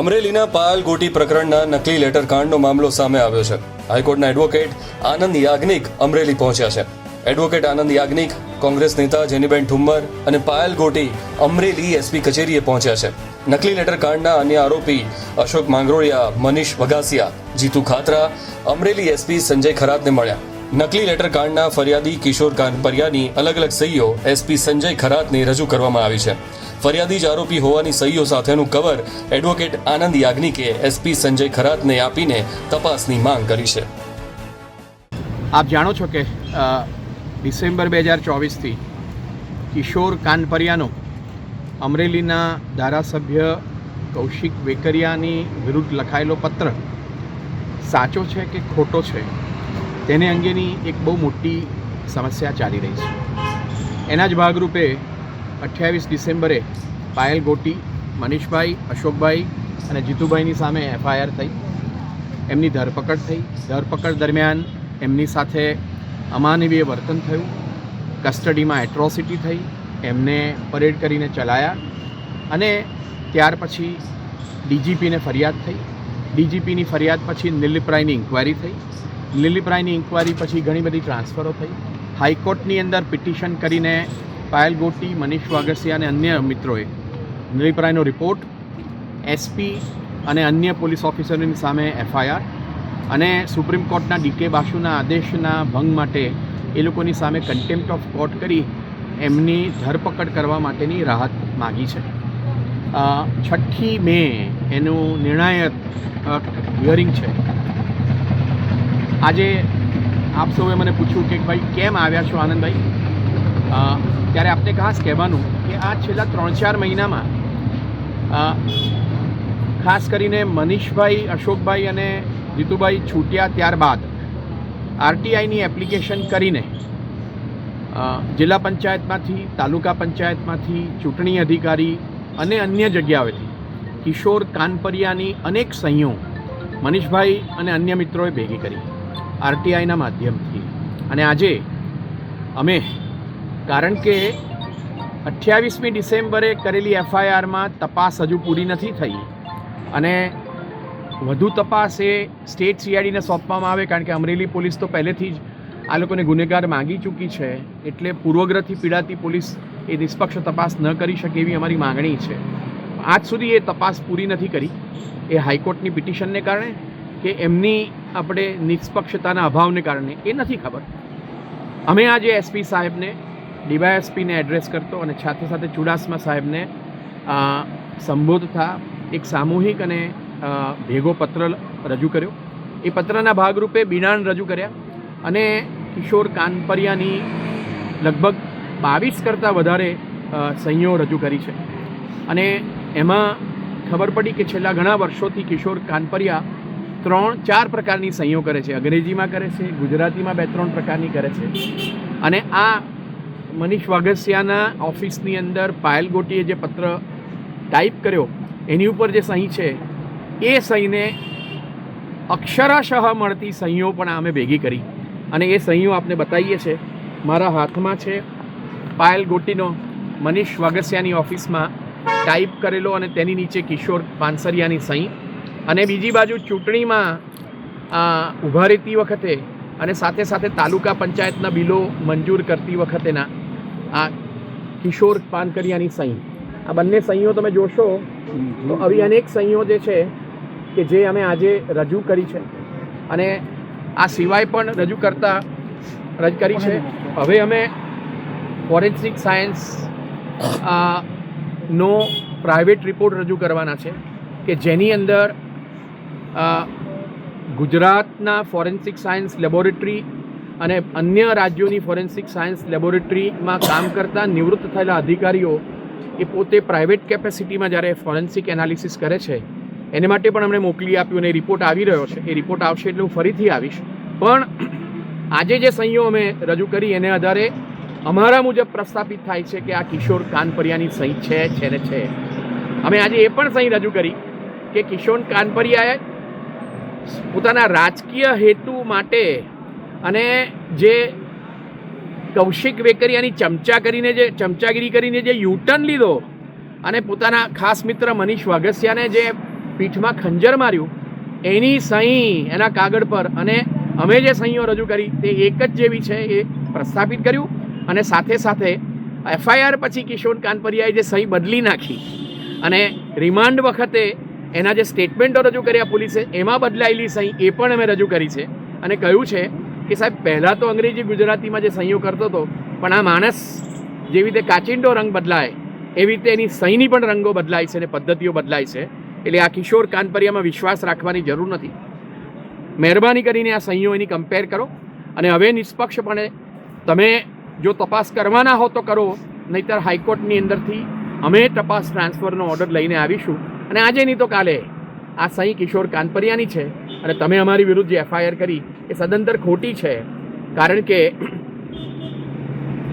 અમરેલીના પાયલ ગોટી પ્રકરણના નકલી લેટર કાંડનો મામલો સામે આવ્યો છે. હાઈકોર્ટના એડવોકેટ આનંદ યાજ્ઞિક અમરેલી પહોંચ્યા છે. એડવોકેટ આનંદ યાજ્ઞિક કોંગ્રેસ નેતા જેનીબેન ઠુમ્મર અને પાયલ ગોટી અમરેલી એસપી કચેરીએ પહોંચ્યા છે. નકલી લેટર કાંડના અન્ય આરોપી અશોક માંગરોળિયા, મનીષ વગાસિયા જીતુ ખાતરા, અમરેલી એસપી સંજય ખરાતને મળ્યા. નકલી લેટર કાંડના ફરિયાદી કિશોર કાનપરિયાની અલગ અલગ સહીઓ એસપી સંજય ખરાતને રજૂ કરવામાં આવી છે. ફરિયાદી જ આરોપી હોવાની સહીઓ સાથેનું કવર એડવોકેટ આનંદ યાજ્ઞિકે એસપી સંજય ખરાતને આપીને તપાસની માંગ કરી છે. આપ જાણો છો કે ડિસેમ્બર બે હજાર ચોવીસથી કિશોર કાનપરિયાનો અમરેલીના ધારાસભ્ય કૌશિક વેકરિયાની વિરુદ્ધ લખાયેલો પત્ર સાચો છે કે ખોટો છે તેને અંગેની એક બહુ મોટી સમસ્યા ચાલી રહી છે. એના જ ભાગરૂપે અઠ્યાવીસ ડિસેમ્બરે પાયલ ગોટી, મનીષભાઈ, અશોકભાઈ અને જીતુભાઈની સામે એફઆઈઆર થઈ. એમની ધરપકડ થઈ. ધરપકડ દરમિયાન એમની સાથે અમાનવીય વર્તન થયું. કસ્ટડીમાં એટ્રોસિટી થઈ. એમને પરેડ કરીને ચલાયા અને ત્યાર પછી ડીજીપીને ફરિયાદ થઈ. ડીજીપીની ફરિયાદ પછી નિલીપરાયની ઇન્કવાયરી થઈ. નિલીપરાયની ઇન્કવાયરી પછી ઘણી બધી ટ્રાન્સફરો થઈ. હાઈકોર્ટની અંદર પિટિશન કરીને પાયલ ગોટી, મનીષ વાગસિયા અને અન્ય મિત્રોએ લીલીપરાયનો રિપોર્ટ એસપી અને અન્ય પોલીસ ઓફિસરોની સામે એફઆઈઆર અને સુપ્રીમ કોર્ટના ડીકે બાસુના આદેશના ભંગ માટે એ લોકોની સામે કન્ટેમ્પ્ટ ઓફ કોર્ટ કરી એમની ધરપકડ કરવા માટેની રાહત માગી છે. છઠ્ઠી મે એનું નિર્ણાયક હિયરિંગ છે. આજે આપ સૌએ મને પૂછ્યું કે ભાઈ કેમ આવ્યા છો આનંદભાઈ? ત્યારે આપને ખાસ કહેવાનું કે આ છેલ્લા ત્રણ ચાર મહિનામાં ખાસ કરીને મનીષભાઈ, અશોકભાઈ અને જીતુભાઈ છૂટ્યા ત્યારબાદ આરટીઆઈની એપ્લિકેશન કરીને જિલ્લા પંચાયતમાંથી, તાલુકા પંચાયતમાંથી ચૂંટણી અધિકારી અને અન્ય જગ્યાઓથી કિશોર કાનપરિયાની અનેક સહીઓ મનીષભાઈ અને અન્ય મિત્રોએ ભેગી કરી. આરટીઆઈના માધ્યમથી. અને આજે અમે, કારણ કે અઠ્યાવીસમી ડિસેમ્બરે કરેલી એફઆઈઆરમાં તપાસ હજુ પૂરી નથી થઈ. અને વધુ તપાસ એ સ્ટેટ સીઆઈડીને સોંપવામાં આવે, કારણ કે અમરેલી પોલીસ તો પહેલેથી જ આ લોકોને ગુનેગાર માગી ચૂકી છે, એટલે પૂર્વગ્રહથી પીડાતી પોલીસ એ નિષ્પક્ષ તપાસ ન કરી શકે એવી અમારી માગણી છે. આજ સુધી એ તપાસ પૂરી નથી કરી. એ હાઈકોર્ટની પિટિશનને કારણે કે એમની આપણે નિષ્પક્ષતાના અભાવને કારણે, એ નથી ખબર. અમે આજે એસપી સાહેબને, ડીવાયએસપીને એડ્રેસ કરતો અને સાથે સાથે ચુડાસમા સાહેબને સંબોધતા એક સામૂહિક અને ભેગો પત્ર રજૂ કર્યો. એ પત્રના ભાગરૂપે બિનાણ રજૂ કર્યા અને કિશોર કાનપરિયાની લગભગ બાવીસ કરતાં વધારે સહીઓ રજૂ કરી છે. અને એમાં ખબર પડી કે છેલ્લા ઘણા વર્ષોથી કિશોર કાનપરિયા ત્રણ, ચાર પ્રકારની સહીઓ કરે છે. અંગ્રેજીમાં કરે છે, ગુજરાતીમાં બે, ત્રણ પ્રકારની કરે છે. અને આ મનીષ વાગસિયાના ઓફિસની અંદર પાયલ ગોટીએ જે પત્ર ટાઈપ કર્યો, એની ઉપર જે સહી છે, એ સહીને અક્ષરશઃ મળતી સહીઓ પણ અમે ભેગી કરી. અને એ સહીઓ આપને બતાવીએ છે, મારા હાથમાં છે પાયલ ગોટીનો મનીષ વાગસિયાની ઓફિસમાં ટાઈપ કરેલો અને તેની નીચે કિશોર પાનસરિયાની સહી. અને બીજી બાજુ ચૂંટણીમાં ઊભા રહેતી વખતે અને સાથે સાથે તાલુકા પંચાયતના બિલો મંજૂર કરતી વખતેના, આ કિશોર પાનકરિયાની સહી. આ બંને સહીઓ તમે જોશો, તો આવી અનેક સહીઓ જે છે કે જે અમે આજે રજૂ કરી છે. અને આ સિવાય પણ રજૂ કરતા, રજ કરી છે. હવે અમે ફોરેન્સિક સાયન્સ નો પ્રાઇવેટ રિપોર્ટ રજૂ કરવાના છે કે જેની અંદર ગુજરાતના ફોરેન્સિક સાયન્સ લેબોરેટરી અને અન્ય રાજ્યોની ફોરેન્સિક સાયન્સ લેબોરેટરીમાં કામ કરતા નિવૃત્ત થયેલા અધિકારીઓ એ પોતે પ્રાઇવેટ કેપેસિટીમાં જ્યારે ફોરેન્સિક એનાલિસિસ કરે છે, એને માટે પણ અમને મોકલી આપ્યું અને રિપોર્ટ આવી રહ્યો છે. એ રિપોર્ટ આવશે એટલે હું ફરીથી આવીશ. પણ આજે જે સહીઓ અમે રજૂ કરી એને આધારે અમારા મુજબ પ્રસ્થાપિત થાય છે કે આ કિશોર કાનપરિયાની સહી છે છે ને છે. અમે આજે એ પણ સહી રજૂ કરી કે કિશોર કાનપરિયાએ પોતાના રાજકીય હેતુ માટે અને જે કૌશિક વેકરિયાની ચમચા કરીને જે, ચમચાગીરી કરીને જે યુટર્ન લીધો અને પોતાના ખાસ મિત્ર મનીષ વાઘસિયાને જે પીઠમાં ખંજર માર્યું, એની સહી એના કાગળ પર અને અમે જે સહીઓ રજૂ કરી તે એક જ જેવી છે એ પ્રસ્થાપિત કર્યું અને સાથે સાથે એફઆઈઆર પછી કિશોર કાનપરિયાએ જે સહી બદલી નાખી અને રિમાન્ડ વખતે એના જે સ્ટેટમેન્ટો રજૂ કર્યા પોલીસે, એમાં બદલાયેલી સહી એ પણ અમે રજૂ કરી છે. અને કહ્યું છે કે સાહેબ, પહેલાં તો અંગ્રેજી ગુજરાતીમાં જે સહીઓ કરતો હતો, પણ આ માણસ જેવી રીતે કાચિંડો રંગ બદલાય, એવી રીતે એની સહીની પણ રંગો બદલાય છે અને પદ્ધતિઓ બદલાય છે. એટલે આ કિશોર કાનપરિયામાં વિશ્વાસ રાખવાની જરૂર નથી. મહેરબાની કરીને આ સહીઓ એની કમ્પેર કરો. અને હવે નિષ્પક્ષપણે તમે જો તપાસ કરવાના હો તો કરો, નહીતર હાઈકોર્ટની અંદરથી અમે તપાસ ટ્રાન્સફરનો ઓર્ડર લઈને આવીશું. અને આજે નહીં તો કાલે. આ સહી કિશોર કાનપરિયાની છે અને તમે અમારી વિરુદ્ધ જે એફઆઈઆર કરી, એ સદંતર ખોટી છે. કારણ કે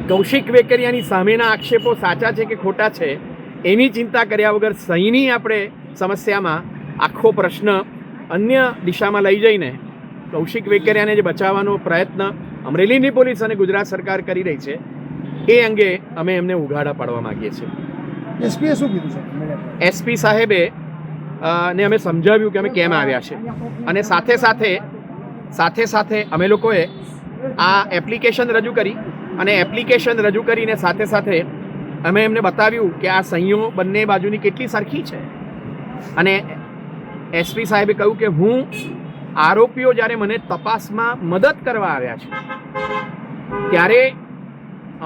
કૌશિક વેકરિયાની સામેના આક્ષેપો સાચા છે કે ખોટા છે, એની ચિંતા કર્યા વગર સહીની આપણે સમસ્યામાં આખો પ્રશ્ન અન્ય દિશામાં લઈ જઈને કૌશિક વેકરિયાને જે બચાવવાનો પ્રયત્ન અમરેલીની પોલીસ અને ગુજરાત સરકાર કરી રહી છે. એ અંગે અમે એમને ઉઘાડા પાડવા માગીએ છીએ. એસપીએ શું કીધું છે? એસપી સાહેબે ને અમે સમજાવ્યું કે અમે કેમ આવ્યા છે. અને સાથે સાથે સાથે સાથે અમે લોકોએ આ એપ્લિકેશન રજૂ કરી અને એપ્લિકેશન રજૂ કરીને સાથે સાથે અમે એમને બતાવ્યું કે આ સંયો બંને બાજુની કેટલી સરખી છે. અને એસપી સાહેબે કહ્યું કે હું આરોપીઓ જ્યારે મને તપાસમાં મદદ કરવા આવ્યા છે, ત્યારે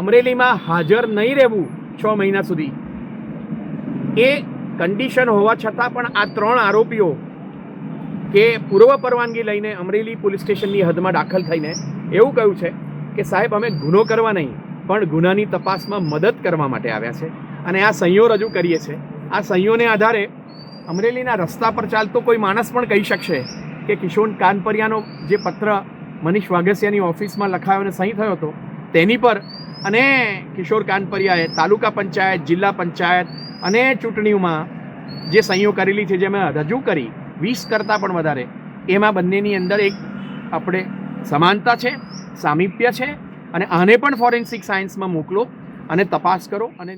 અમરેલીમાં હાજર નહીં રહેવું છ મહિના સુધી એ કન્ડિશન હોવા છતાં પણ આ ત્રણ આરોપીઓ કે પૂર્વ પરવાનગી લઈને અમરેલી પોલીસ સ્ટેશનની હદમાં દાખલ થઈને એવું કહ્યું છે કે સાહેબ, અમે ગુનો કરવા નહીં, પણ ગુનાની તપાસમાં મદદ કરવા માટે આવ્યા છે. અને આ સંયો રજૂ કરીએ છીએ આ સંયોને આધારે અમરેલીના રસ્તા પર ચાલતો કોઈ માણસ પણ કહી શકશે કે કિશોર કાનપરિયાનો જે પત્ર મનીષ વાઘસિયાની ઓફિસમાં લખાયો અને સહી થયો હતો, તેની પર અને કિશોર કાનપરિયાએ તાલુકા પંચાયત, જિલ્લા પંચાયત અને ચૂંટણીઓમાં જે સહીઓ કરેલી છે, જે અમે રજૂ કરી, વીસ કરતાં પણ વધારે, એમાં બંનેની અંદર એક આપણે સમાનતા છે, સામીપ્ય છે, અને આને પણ ફોરેન્સિક સાયન્સમાં મોકલો અને તપાસ કરો અને